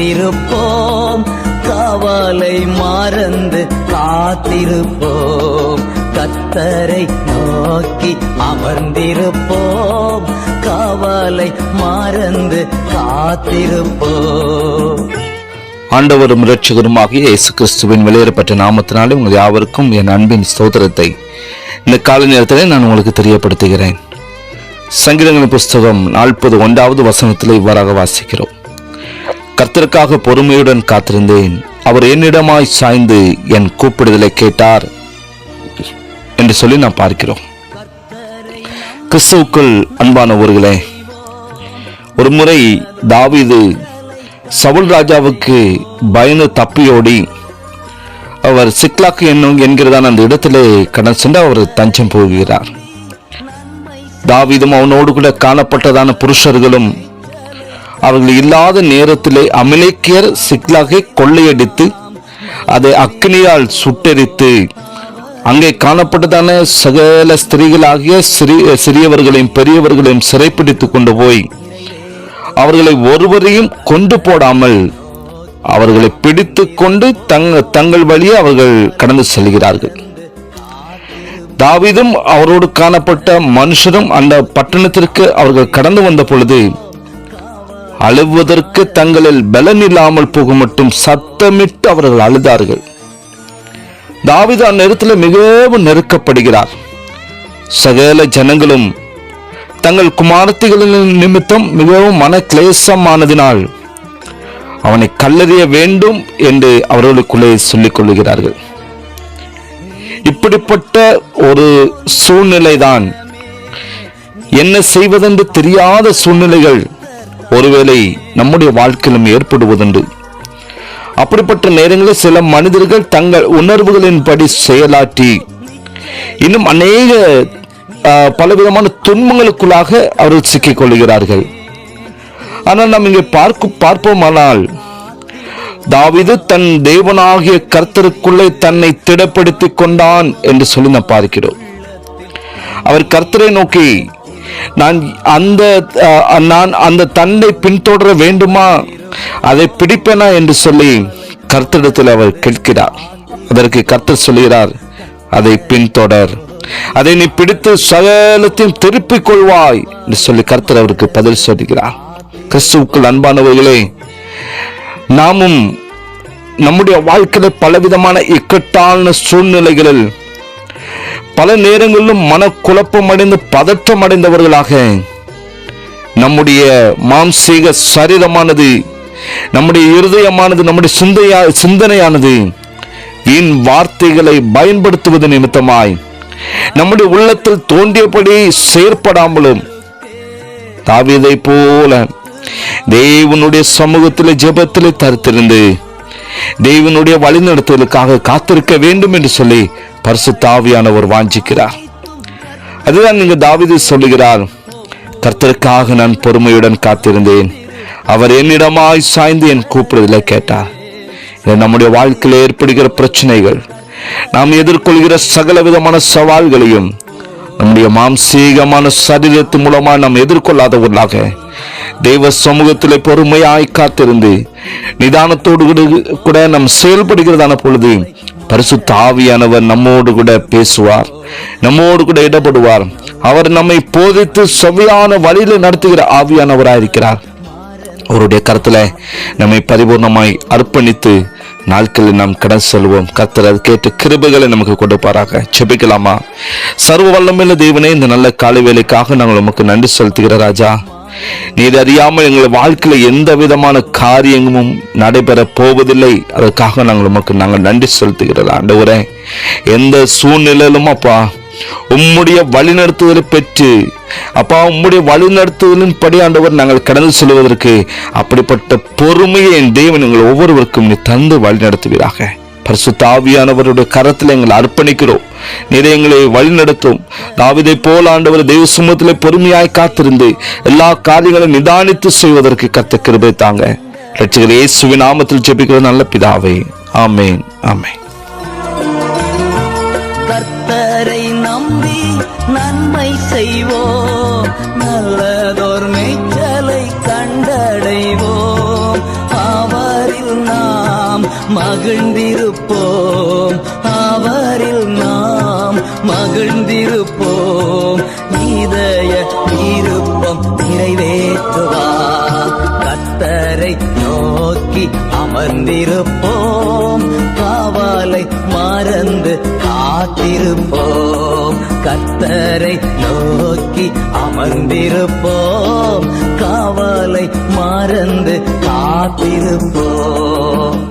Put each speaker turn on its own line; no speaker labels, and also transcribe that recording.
காத்திருப்போம். கவலை மறந்து காத்திருப்போம். கத்தரை நோக்கி அமர்ந்திருப்போம். கவலை மறந்து காத்திருப்போம்.
ஆண்டவரும் இரட்சகருமாகிய இயேசு கிறிஸ்துவின் வெளியேறப்பட்ட நாமத்தினாலே உங்கள் யாவருக்கும் என் அன்பின் ஸ்தோத்திரத்தை. இந்த கால நேரத்திலே நான் உங்களுக்கு தெரியப்படுத்துகிறேன். சங்கீதங்களின் புஸ்தகம் நாற்பது ஒன்றாவது வசனத்தில் இவ்வாறாக வாசிக்கிறோம். கர்த்தருக்காக பொறுமையுடன் காத்திருந்தேன். அவர் என்னிடமாய் சாய்ந்து என் கூப்பிடுதலை கேட்டார். என்று சொல்லி நாம் பார்க்கிறோம். கிறிஸ்துவுக்குள் அன்பானவர்களே ஒரு முறை தாவீது சவுல் ராஜாவுக்கு பயந்து தப்பியோடி அவர் சிக்லாக்கு என்னும் என்கிறதான அந்த இடத்திலே கடந்து சென்று அவர் தஞ்சம் போகிறார். தாவீதும் அவனோடு கூட காணப்பட்டதான புருஷர்களும் அவர்கள் இல்லாத நேரத்திலே அமிலேக்கியர் சிக்லாகை கொள்ளையடித்து அதை அக்னியால் சுட்டெரித்து அங்கே காணப்பட்டதான சகல ஸ்திரீகளாகிய சிறிய சிறியவர்களையும் பெரியவர்களையும் சிறைப்பிடித்து கொண்டு போய் அவர்களை ஒருவரையும் கொண்டு போடாமல் அவர்களை பிடித்து கொண்டு தங்க தங்கள் வழியே அவர்கள் கடந்து செல்கிறார்கள். தாவிதும் அவரோடு காணப்பட்ட மனுஷரும் அந்த பட்டணத்திற்கு அவர்கள் கடந்து வந்த பொழுது அழுவதற்கு தங்களில் பலன் இல்லாமல் போக மட்டும் சத்தமிட்டு அவர்கள் அழுதார்கள். தாவீது அந்நேரத்தில் மிகவும் நெருக்கப்படுகிறார். சகல ஜனங்களும் தங்கள் குமாரத்திகளின் நிமித்தம் மிகவும் மன கிளேசமானதினால் அவனை கல்லறிய வேண்டும் என்று அவர்களுக்குள்ளே சொல்லிக் கொள்கிறார்கள் இப்படிப்பட்ட ஒரு சூழ்நிலைதான் என்ன செய்வதென்று தெரியாத சூழ்நிலைகள் ஒருவேளை நம்முடைய வாழ்க்கையிலும் ஏற்படுவதுண்டு. அப்படிப்பட்ட நேரங்களில் சில மனிதர்கள் தங்கள் உணர்வுகளின்படி செயலாற்றி இன்னும் அநேக பலவிதமான துன்பங்களுக்குள்ளாக அவர்கள் சிக்கிக் கொள்கிறார்கள் ஆனால் நாம் இங்கே பார்க்க பார்ப்போமானால் தாவிது தன் தேவனாகிய கர்த்தருக்குள்ளே தன்னை திடப்படுத்திக் கொண்டான் என்று சொல்லி நாம் பார்க்கிறோம். அவர் கர்த்தரை நோக்கி நான் அந்த நான் அந்த தண்டை பின்தொடர வேண்டுமா? அதை பிடிப்பேனா என்று சொல்லி கர்த்தரிடத்தில் அவர் கேட்கிறார். அதற்கு கர்த்தர் சொல்கிறார் அதை பின்தொடர். அதை நீ பிடித்து சகலத்தையும் திருப்பிக் கொள்வாய். என்று சொல்லி கர்த்தர் அவருக்கு பதில் சொல்கிறார் கிறிஸ்துவுக்குள் அன்பானவர்களே நாமும் நம்முடைய வாழ்க்கையில் பலவிதமான இக்கட்டான சூழ்நிலைகளில் பல நேரங்களிலும் மனக்குழப்பம் அடைந்து பதற்றம் அடைந்தவர்களாக நம்முடைய மாம்சீக சரீரமானது நம்முடைய இருதயமானது நம்முடைய சிந்தையா சிந்தனையானது வீண் வார்த்தைகளை பயன்படுத்துவது நிமித்தமாய் நம்முடைய உள்ளத்தில் தோன்றியபடி செயற்படாமலும் தாவியதை போல தேவனுடைய சமூகத்திலே ஜெபத்திலே தரித்திருந்து தேவனுடைய வழிநடத்தலுக்காக காத்திருக்க வேண்டும் என்று சொல்லி பரிசு தாவியானவர் வாஞ்சிக்கிறார். அதுதான் நீங்க தாவிது சொல்லுகிறார் கர்த்தருக்காக நான் பொறுமையுடன் காத்திருந்தேன். அவர் என்னிடமாய் சாய்ந்து என் கூப்பிடுதல கேட்டார். இது நம்முடைய வாழ்க்கையில் ஏற்படுகிற பிரச்சனைகள் நாம் எதிர்கொள்கிற சகல விதமான சவால்களையும் நம்முடைய மாம்சீகமான சரீரத்து மூலமா நாம் எதிர்கொள்ளாதவர்களாக தெய்வ சமூகத்தில் பொறுமையாய் காத்திருந்து நிதானத்தோடு கூட- கூட நாம் செயல்படுகிறதான பொழுது பரிசுத்த ஆவியானவர் நம்மோடு கூட பேசுவார் நம்மோடு கூட இடப்படுவார். அவர் நம்மை போதித்து செவ்வையான வழியில் நடத்துகிற ஆவியானவராயிருக்கிறார். அவருடைய கருத்தில் நம்மை பரிபூர்ணமாய் அர்ப்பணித்து நாட்களில் நாம் கடன் செல்வோம். கர்த்தர் அது கேட்டு கிருபைகளை நமக்கு கொடுப்பாராக. செபிக்கலாமா சர்வ வல்லமையுள்ள தேவனே இந்த நல்ல காலை வேலைக்காக நாங்கள் உமக்கு நன்றி செலுத்துகிற ராஜா. நீர் அறியாமல் எங்கள் வாழ்க்கையில எந்த விதமான காரியமும் நடைபெற போவதில்லை. அதற்காக நாங்கள் உமக்கு நாங்கள் நன்றி செலுத்துகிறோம். ஆண்டவரே எந்த சூழ்நிலையிலும் அப்பா உம்முடைய வழிநடத்துதலை பெற்று அப்பா உம்முடைய வழிநடத்துதலின் படி ஆண்டவர் நாங்கள் கடந்து செல்வதற்கு அப்படிப்பட்ட பொறுமையை என் தேவன் எங்கள் ஒவ்வொருவருக்கும் நீ தந்து வழிநடத்துவீராக. பரிசுத்த ஆவியானவருடைய கரத்தில் எங்களை அர்ப்பணிக்கிறோம். நீரை எங்களை வழிநடத்தும். தாவிதை போல ஆண்டவர் தெய்வ சுமத்திலே பொறுமையாய் காத்திருந்து எல்லா காரியங்களையும் நிதானித்து செய்வதற்கு கத்த கிருபை தாங்க. ரட்சகர் இயேசுவின் நாமத்தில் ஜெபிக்கிற நல்ல பிதாவே. ஆமேன். ஆமேன்.
கத்தரை நம்பி நன்மை செய்வோம் நல்லதோர் மேய்ச்சலை கண்டடைவோம் அவரில் நான் மகிழ்ந்திருப்போம். அவரில் நாம் மகிழ்ந்திருப்போம். இதய விருப்பம் நிறைவேற்றுவா. கத்தரை நோக்கி அமர்ந்திருப்போம். காவலை மறந்து காத்திருப்போம். கத்தரை நோக்கி அமர்ந்திருப்போம். காவலை மறந்து காத்திருப்போம்.